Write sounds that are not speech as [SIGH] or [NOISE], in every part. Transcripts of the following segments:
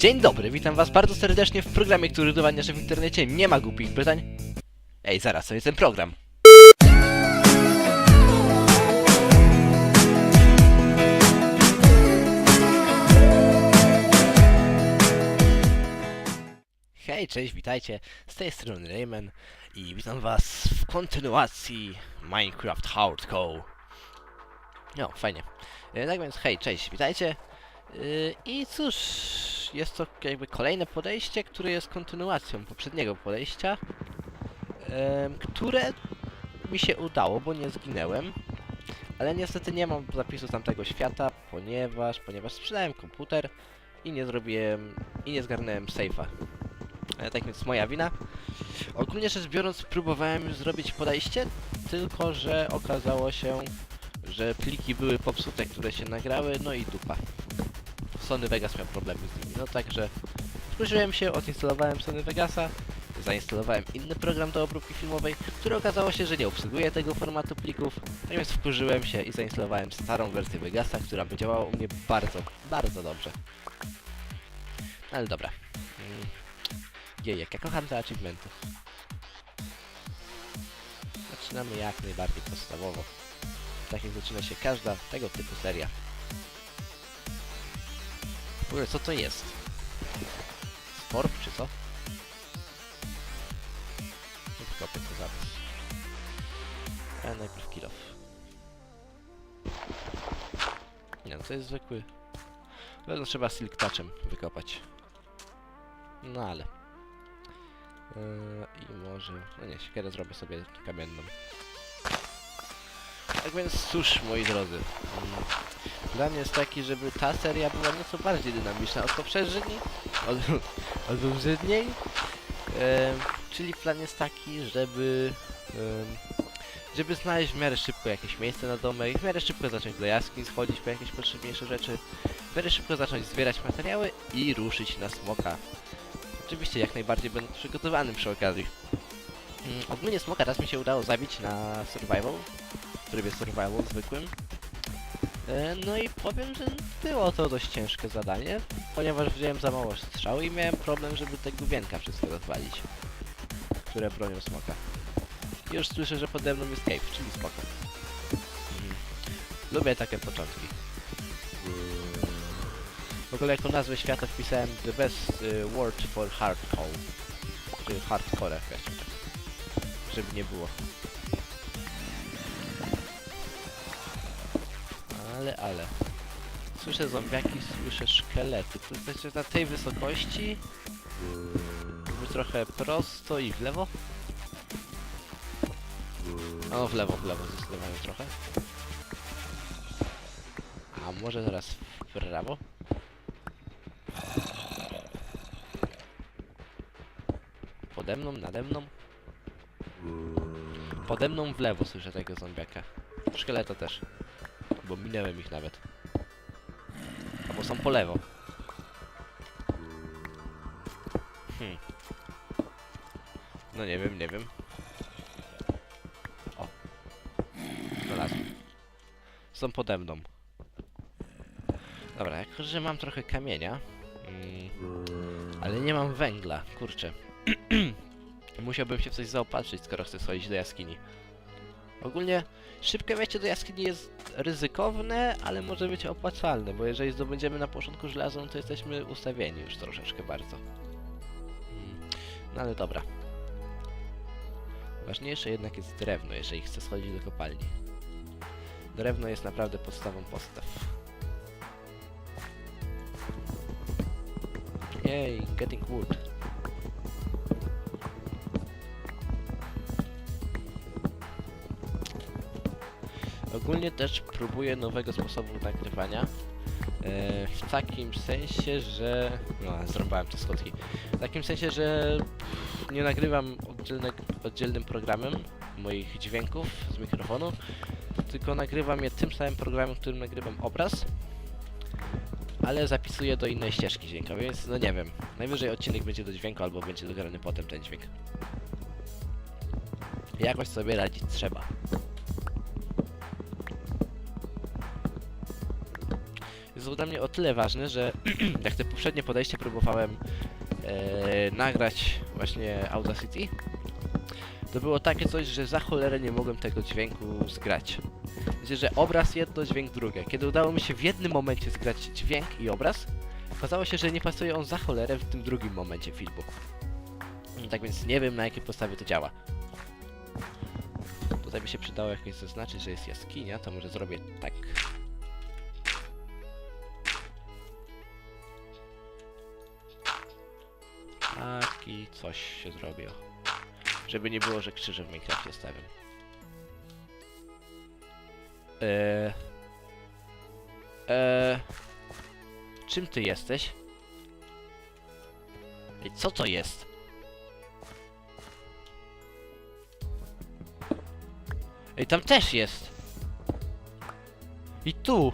Dzień dobry, witam was bardzo serdecznie w programie, który udowadnia, że w internecie nie ma głupich pytań. Ej, zaraz, to jest ten program. Hej, cześć, witajcie. Z tej strony Rayman i witam was w kontynuacji Minecraft Hardcore. No, fajnie. E, Tak więc, hej, cześć, witajcie. Yy, I cóż, jest to jakby kolejne podejście, które jest kontynuacją poprzedniego podejścia, które mi się udało, bo nie zginęłem, ale niestety nie mam zapisu z tamtego świata, ponieważ, ponieważ sprzedałem komputer i nie zrobiłem, i nie zgarnąłem safe'a. E, Tak więc moja wina. Ogólnie rzecz biorąc, próbowałem zrobić podejście, tylko że okazało się, że pliki były popsute, które się nagrały, no i dupa. Sony Vegas miał problemy z nimi. No także wkurzyłem się, odinstalowałem Sony Vegasa, zainstalowałem inny program do obróbki filmowej, który okazało się, że nie obsługuje tego formatu plików. Natomiast wkurzyłem się i zainstalowałem starą wersję Vegasa, która by działała u mnie bardzo, bardzo dobrze. Ale dobra. Mm. Jej, jak ja kocham te achievementy. Zaczynamy jak najbardziej podstawowo. Tak jak zaczyna się każda tego typu seria. W ogóle co to jest? Sporb czy co? Kopię to zaraz. A najpierw kill off. Nie no, to jest zwykły... No trzeba silk touchem wykopać. No ale... Eee, I może... No nie, siekierę zrobię sobie kamienną. Tak więc cóż, moi drodzy. Mm, Plan jest taki, żeby ta seria była nieco bardziej dynamiczna od poprzedniej, od, od poprzedniej. Em, czyli plan jest taki, żeby em, żeby znaleźć w miarę szybko jakieś miejsce na domek, w miarę szybko zacząć do jaskiń schodzić po jakieś potrzebniejsze rzeczy, w miarę szybko zacząć zbierać materiały i ruszyć na smoka. Oczywiście jak najbardziej będę przygotowany przy okazji. Mm, Ogólnie smoka raz mi się udało zabić na survival, w trybie survival zwykłym. E, No i powiem, że było to dość ciężkie zadanie, ponieważ wziąłem za mało strzału i miałem problem, żeby te główienka wszystkie rozwalić, które bronią smoka. Już słyszę, że pode mną jest cave, czyli spoko. Mhm. Lubię takie początki. W ogóle jako nazwę świata wpisałem The Best y, Word for Hardcore, czy Hardcore żeby nie było. Ale, ale. Słyszę zombiaki, słyszę szkielety. To znaczy na tej wysokości. Jakby trochę prosto i w lewo. O, w lewo, w lewo zdecydowanie trochę. A może teraz w prawo? Pode mną, nade mną? Pode mną w lewo słyszę tego zombiaka. Szkieleta też. Bo minęłem ich nawet. Albo są po lewo. Hmm. No nie wiem, nie wiem. O. Znalazłem. Są pode mną. Dobra, jako że mam trochę kamienia. Mm, ale nie mam węgla, kurczę. [CLEARS THROAT] Musiałbym się w coś zaopatrzyć, skoro chcę schodzić do jaskini. Ogólnie szybkie wejście do jaskini jest ryzykowne, ale może być opłacalne, bo jeżeli zdobędziemy na początku żelazo, no to jesteśmy ustawieni już troszeczkę bardzo. Mm, No ale dobra. Ważniejsze jednak jest drewno, jeżeli chcę schodzić do kopalni. Drewno jest naprawdę podstawą postaw. Yay, getting wood. Ogólnie też próbuję nowego sposobu nagrywania. E, w takim sensie, że... No, zrąbałem te schodki. W takim sensie, że nie nagrywam oddzielne, oddzielnym programem moich dźwięków z mikrofonu, tylko nagrywam je tym samym programem, którym nagrywam obraz, ale zapisuję do innej ścieżki dźwiękowej, więc no nie wiem. Najwyżej odcinek będzie do dźwięku, albo będzie dograny potem ten dźwięk. Jakoś sobie radzić trzeba. Jest dla mnie o tyle ważny, że [CLEARS THROAT] jak te poprzednie podejście próbowałem e, nagrać właśnie Audacity, to było takie coś, że za cholerę nie mogłem tego dźwięku zgrać. Wiecie, że obraz jedno, dźwięk drugie. Kiedy udało mi się w jednym momencie zgrać dźwięk i obraz, okazało się, że nie pasuje on za cholerę w tym drugim momencie filmu. Tak więc nie wiem na jakiej podstawie to działa. Tutaj by się przydało jakoś zaznaczyć, że jest jaskinia, to może zrobię tak. Taki coś się zrobił. Żeby nie było, że krzyże w Minecrafcie stawiam. Eee... Eee... Czym ty jesteś? Ej, co to jest? Ej, tam też jest! I tu!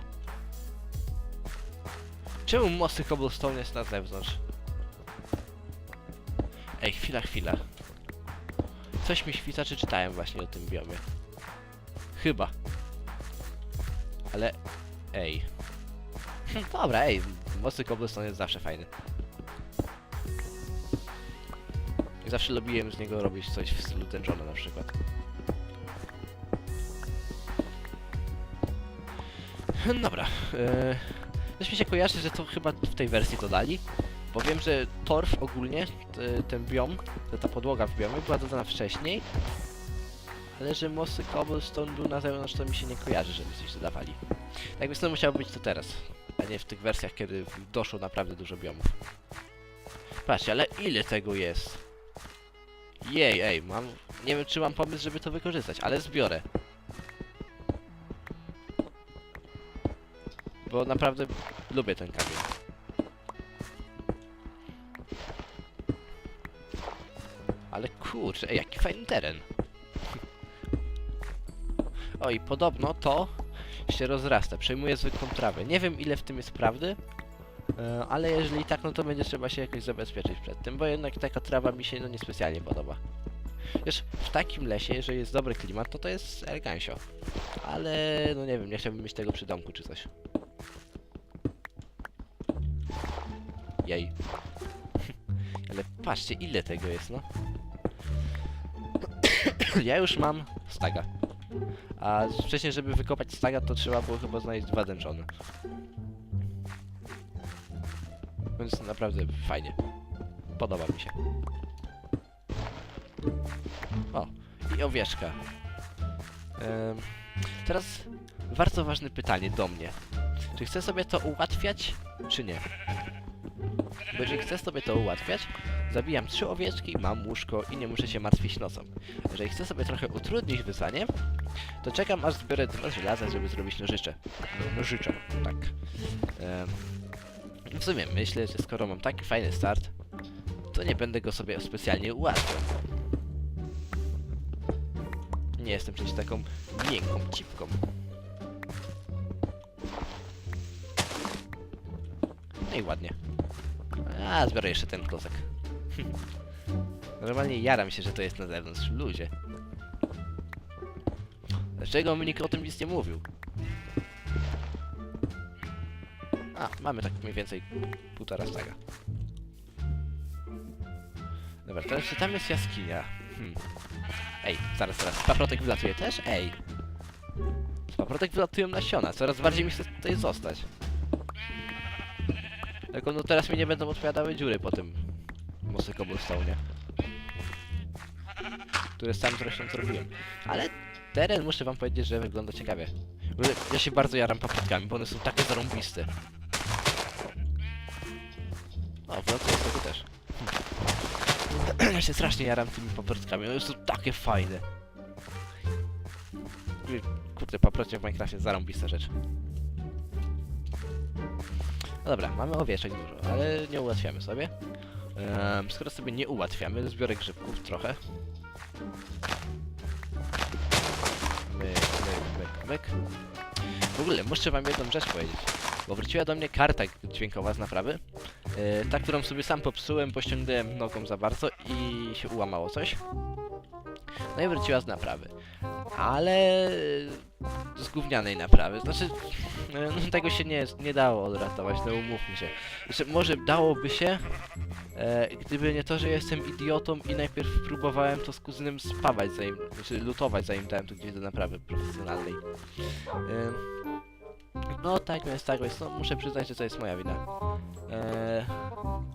Czemu mosty cobblestone jest na zewnątrz? Chwila, chwila. Coś mi świta, czy czytałem właśnie o tym biomie. Chyba. Ale... Ej. [LAUGHS] Dobra, ej, mosty cobblestone jest zawsze fajny. Zawsze lubiłem z niego robić coś w stylu Dungeona na przykład. Dobra. Yy, też mi się kojarzy, że to chyba w tej wersji dodali. Bo wiem, że torf ogólnie, ten biom, ta podłoga w biomie była dodana wcześniej. Ale że mosty cobblestone był na zewnątrz, to mi się nie kojarzy, żeby coś dodawali. Tak więc to musiało być to teraz, a nie w tych wersjach, kiedy doszło naprawdę dużo biomów. Patrzcie, ale ile tego jest? Jej, ej, mam... Nie wiem, czy mam pomysł, żeby to wykorzystać, ale zbiorę. Bo naprawdę lubię ten kamień. Kurczę, jaki fajny teren. O i podobno to się rozrasta, przejmuje zwykłą trawę. Nie wiem ile w tym jest prawdy, e, ale jeżeli tak, no to będzie trzeba się jakoś zabezpieczyć przed tym, bo jednak taka trawa mi się no niespecjalnie podoba. Wiesz, w takim lesie, jeżeli jest dobry klimat, to to jest elegancio. Ale no nie wiem, nie chciałbym mieć tego przy domku czy coś. Jej. [LAUGHS] Ale patrzcie, ile tego jest, no. Ja już mam staga. A wcześniej, żeby wykopać staga, to trzeba było chyba znaleźć dwa dęczone. Więc naprawdę fajnie. Podoba mi się. O, i owieczka. Teraz bardzo ważne pytanie do mnie. Czy chcę sobie to ułatwiać, czy nie? Bo jeżeli chcę sobie to ułatwiać, zabijam trzy owieczki, mam łóżko i nie muszę się martwić nocą. Jeżeli chcę sobie trochę utrudnić wyzwanie, to czekam aż zbiorę dwa żelaza, żeby zrobić nożycze. No, nożycze, tak. Em, w sumie myślę, że skoro mam taki fajny start, to nie będę go sobie specjalnie ułatwiał. Nie jestem przecież taką miękką cipką. No i ładnie. A, zbiorę jeszcze ten klocek. [LAUGHS] Normalnie jaram się, że to jest na zewnątrz, ludzie. Dlaczego mi nikt o tym nic nie mówił? A, mamy tak mniej więcej półtora staga. Dobra, teraz czy tam jest jaskinia? Hmm. Ej, zaraz, zaraz. Paprotek wylatuje też? Ej. Paprotek wylatują nasiona. Coraz bardziej mi chce tutaj zostać. Tylko no teraz mi nie będą odpowiadały dziury po tym mosty cobblestone'ie. Które sam zresztą zrobiłem. Ale teren muszę wam powiedzieć, że wygląda ciekawie. W Ja się bardzo jaram paprotkami, bo one są takie zarąbiste. O, wylatuję tego też. Hm. [CLEARS THROAT] Ja się strasznie jaram tymi paprotkami, one są takie fajne. Kurde, paprocie w Minecrafcie zarąbista rzecz. No dobra, mamy owieczek dużo, ale nie ułatwiamy sobie. Ehm, skoro sobie nie ułatwiamy, zbiorę grzybków trochę. Myk, myk, myk, myk. W ogóle, muszę wam jedną rzecz powiedzieć. Bo wróciła do mnie karta dźwiękowa z naprawy. E, ta, którą sobie sam popsułem, bo ściągnąłem nogą za bardzo i się ułamało coś. No i wróciła z naprawy. Ale z gównianej naprawy. Znaczy, E, No, tego się nie, nie dało odratować, no umówmy się. Jeszcze może dałoby się, e, gdyby nie to, że jestem idiotą i najpierw próbowałem to z kuzynem spawać zanim, znaczy lutować zanim dałem to gdzieś do naprawy profesjonalnej. E, no tak więc, tak więc, no muszę przyznać, że to jest moja wina. E,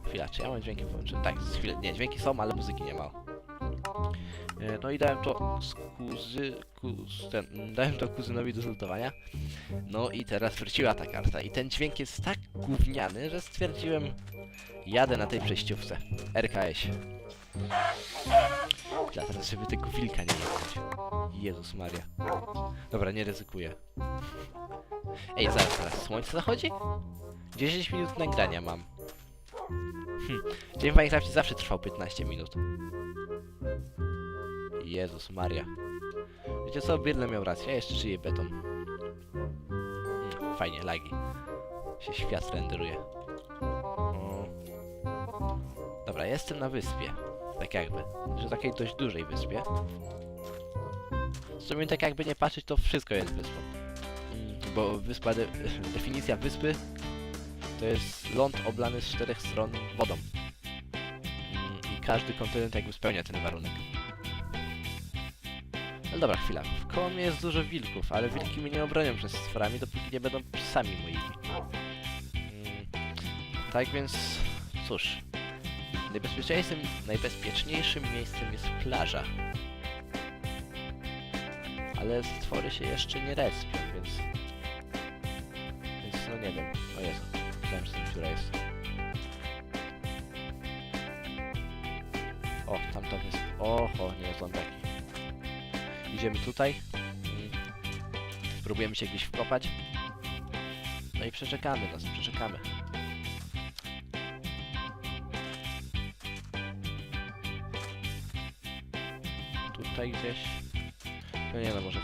chwila, czy ja mam dźwięki włączone? Tak, chwilę, nie, dźwięki są, ale muzyki nie ma. E, No i dałem to z kuzy... Kuz, ten, dałem to kuzynowi do zlutowania. No i teraz wróciła ta karta. I ten dźwięk jest tak gówniany, że stwierdziłem... Jadę na tej przejściówce. RKS. Dla teraz, żeby tego wilka nie jechać. Jezus Maria. Dobra, nie ryzykuję. Ej, zaraz, zaraz. Słońce zachodzi? 10 minut nagrania mam. Hm. Dzień w Minecrafcie zawsze trwał 15 minut. Jezus Maria. Wiecie co, Biedle miał rację, ja jeszcze żyję beton. Fajnie, lagi. Się świat renderuje. Dobra, jestem na wyspie. Tak jakby. Że takiej dość dużej wyspie. W sumie tak jakby nie patrzeć, to wszystko jest wyspą. Mm, Bo wyspa, de [LAUGHS] definicja wyspy to jest ląd oblany z czterech stron wodą. Mm, I każdy kontynent jakby spełnia ten warunek. No dobra, chwila. Koło mnie jest dużo wilków, ale wilki mnie nie obronią przed stworami, dopóki nie będą psami moimi. Mm, tak więc, cóż. Najbezpieczniejszym, najbezpieczniejszym miejscem jest plaża. Ale stwory się jeszcze nie respią, więc... Więc no nie wiem. O Jezu, myślałem, że tam jest. O, tamta wyspa. Oho, nie zombiaki. Idziemy tutaj. Spróbujemy się gdzieś wkopać. No i przeczekamy nas, przeczekamy. Tutaj gdzieś. No nie no, może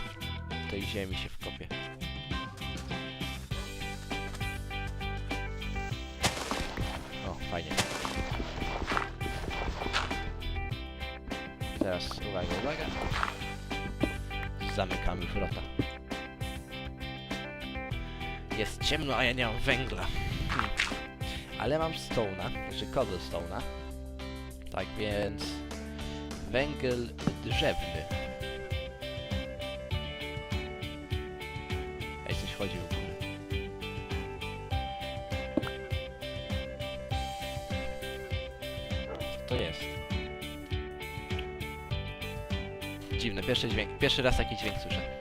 w tej ziemi się wkopię. O, fajnie. Teraz uwaga, uwaga. Zamykamy wrota. Jest ciemno, a ja nie mam węgla. Hmm. Ale mam stone'a, znaczy cobblestone'a. Tak więc... Węgiel drzewny. Ej, coś chodzi w ogóle. To jest? Dziwne, pierwszy dźwięk. Pierwszy raz taki dźwięk słyszę.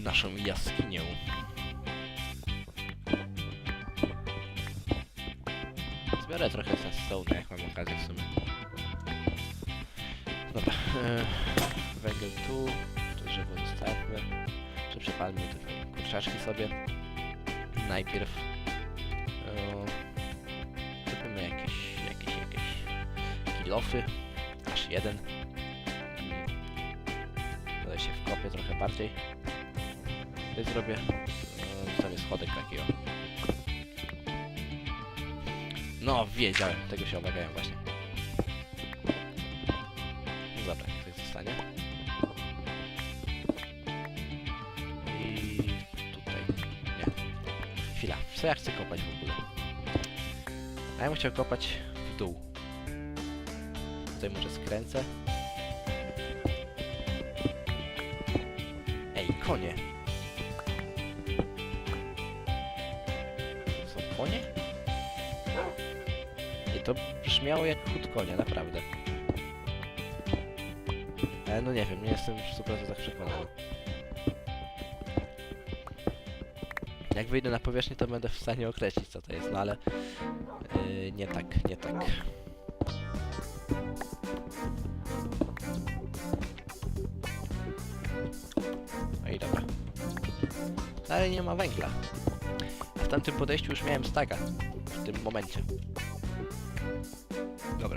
Naszą jaskinię. Zbiorę trochę sandstone, jak mam okazję w sumie. Dobra, e, węgiel tu, to drzewo zostawmy. Czy przepalmy tutaj kurczaczki sobie. Najpierw e, Kupimy jakieś, jakieś, jakieś kilofy, aż jeden. Tutaj się wkopię trochę bardziej. Tutaj zrobię, e, jest schodek taki o. No, wiedziałem, tego się obawiałem właśnie. No dobra, tak zostanie. I tutaj, nie. Chwila, co ja chcę kopać w ogóle? A ja bym chciał kopać w dół. Tutaj może skręcę. Ej, konie! To brzmiało jak chód konia, naprawdę. Ale no nie wiem, nie jestem w 100% przekonany. Jak wyjdę na powierzchnię, to będę w stanie określić, co to jest, no ale... Yy, nie tak, nie tak. No i dobra. No ale nie ma węgla. A w tamtym podejściu już miałem staka. W tym momencie.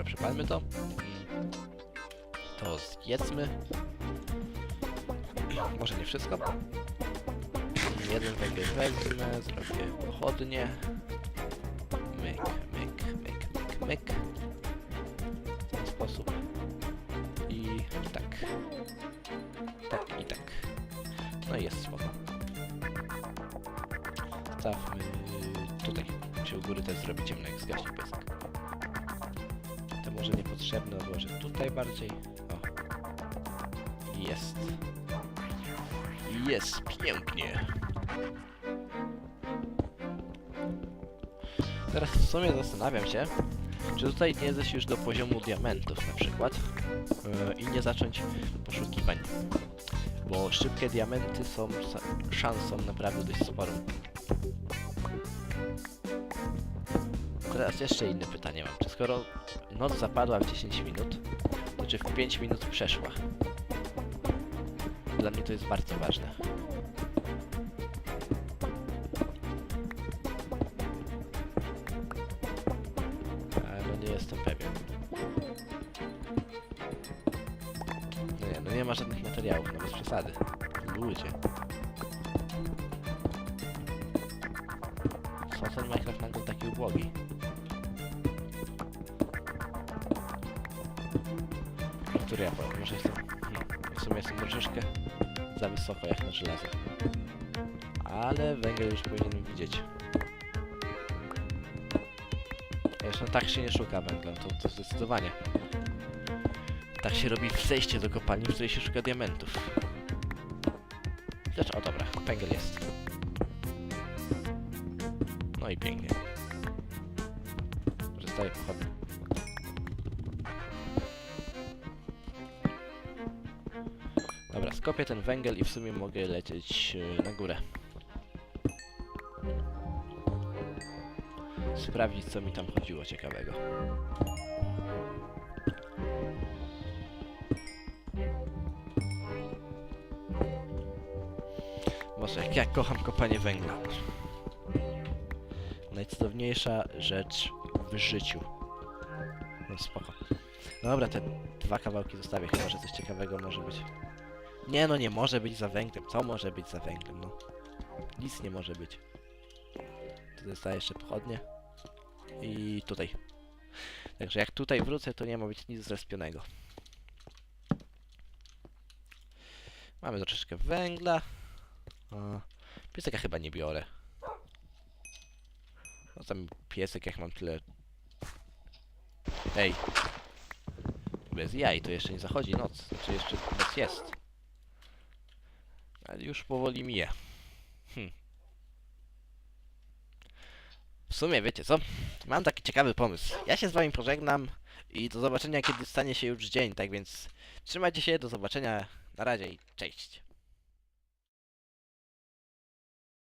Dobra, przepalmy to. To zjedzmy. Może nie wszystko. Jeden węgiel wezmę, zrobię pochodnie. Myk, myk, myk, myk, myk. W ten sposób. I tak. Tak i tak. No i jest spoko. Stawmy tutaj. Czy u góry też zrobi ciemno, jak zgaśnie pysk. Niepotrzebne odłożę tutaj bardziej. O. Jest. Jest pięknie. Teraz w sumie zastanawiam się, czy tutaj nie zejść już do poziomu diamentów na przykład yy, i nie zacząć poszukiwań. Bo szybkie diamenty są szansą naprawdę dość sporą. Teraz jeszcze inne pytanie mam. Czy skoro noc zapadła w 10 minut, to czy w 5 minut przeszła? Dla mnie to jest bardzo ważne. Ale no nie jestem pewien. Nie, no nie ma żadnych materiałów, no bez przesady. Ludzie. Co ten Minecraft nagle taki ubłogi? Na żelazo. Ale węgiel już powinienem widzieć. Zresztą tak się nie szuka węgla, to, to zdecydowanie. Tak się robi przejście do kopalni, w której się szuka diamentów. Lecz, o dobra, węgiel jest. No i pięknie. Zostaje pochodnie. Skopię ten węgiel i w sumie mogę lecieć e, na górę. Sprawdzić, co mi tam chodziło ciekawego. Może jak ja kocham kopanie węgla. Najcudowniejsza rzecz w życiu. No spoko. No dobra, te dwa kawałki zostawię, chyba że coś ciekawego może być. Nie no, nie może być za węglem. Co może być za węglem, no? Nic nie może być. Tu zostaje jeszcze pochodnie. I tutaj. Także jak tutaj wrócę, to nie ma być nic zrespionego. Mamy troszeczkę węgla. A, piesek ja chyba nie biorę. No tam piesek, jak mam tyle... Ej! Bez jaj, to jeszcze nie zachodzi noc. Znaczy jeszcze noc jest. Ale już powoli mija. Hm. W sumie, wiecie co? Mam taki ciekawy pomysł. Ja się z wami pożegnam i do zobaczenia, kiedy stanie się już dzień, tak więc trzymajcie się, do zobaczenia, na razie i cześć.